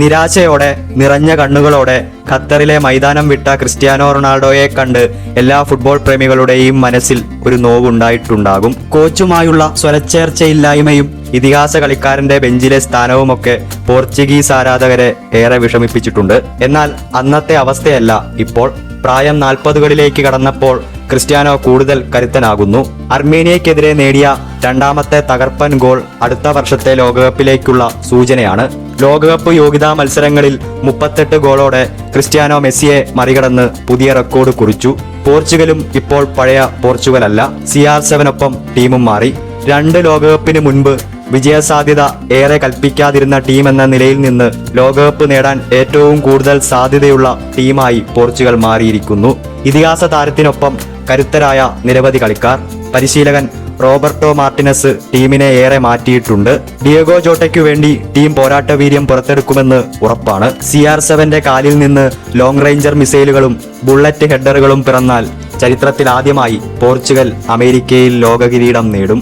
നിരാശയോടെ നിറഞ്ഞ കണ്ണുകളോടെ ഖത്തറിലെ മൈതാനം വിട്ട ക്രിസ്ത്യാനോ റൊണാൾഡോയെ കണ്ട് എല്ലാ ഫുട്ബോൾ പ്രേമികളുടെയും മനസ്സിൽ ഒരു നോവുണ്ടായിട്ടുണ്ടാകും. കോച്ചുമായുള്ള സ്വരച്ചേർച്ചയില്ലായ്മയും ഇതിഹാസ കളിക്കാരന്റെ ബെഞ്ചിലെ സ്ഥാനവുമൊക്കെ പോർച്ചുഗീസ് ആരാധകരെ ഏറെ വിഷമിപ്പിച്ചിട്ടുണ്ട്. എന്നാൽ അന്നത്തെ അവസ്ഥയല്ല ഇപ്പോൾ. പ്രായം നാൽപ്പതുകളിലേക്ക് കടന്നപ്പോൾ ക്രിസ്ത്യാനോ കൂടുതൽ കരുത്തനാകുന്നു. അർമേനിയക്കെതിരെ നേടിയ രണ്ടാമത്തെ തകർപ്പൻ ഗോൾ അടുത്ത വർഷത്തെ ലോകകപ്പിലേക്കുള്ള സൂചനയാണ്. ലോകകപ്പ് യോഗ്യതാ മത്സരങ്ങളിൽ മുപ്പത്തെട്ട് ഗോളോടെ ക്രിസ്ത്യാനോ മെസ്സിയെ മറികടന്ന് പുതിയ റെക്കോർഡ് കുറിച്ചു. പോർച്ചുഗലും ഇപ്പോൾ പഴയ പോർച്ചുഗലല്ല. സി ആർ സെവനൊപ്പം ടീമും മാറി. രണ്ട് ലോകകപ്പിന് മുൻപ് വിജയസാധ്യത ഏറെ കൽപ്പിക്കാതിരുന്ന ടീം എന്ന നിലയിൽ നിന്ന് ലോകകപ്പ് നേടാൻ ഏറ്റവും കൂടുതൽ സാധ്യതയുള്ള ടീമായി പോർച്ചുഗൽ മാറിയിരിക്കുന്നു. ഇതിഹാസ താരത്തിനൊപ്പം കരുത്തരായ നിരവധി കളിക്കാർ. പരിശീലകൻ റോബർട്ടോ മാർട്ടിനസ് ടീമിനെ ഏറെ മാറ്റിയിട്ടുണ്ട്. ഡിയഗോ ജോട്ടയ്ക്കു വേണ്ടി ടീം പോരാട്ടവീര്യം പുറത്തെടുക്കുമെന്ന് ഉറപ്പാണ്. സി ആർ സെവന്റെ കാലിൽ നിന്ന് ലോങ് റേഞ്ചർ മിസൈലുകളും ബുള്ളറ്റ് ഹെഡറുകളും പിറന്നാൽ ചരിത്രത്തിൽ ആദ്യമായി പോർച്ചുഗൽ അമേരിക്കയിൽ ലോക കിരീടം നേടും.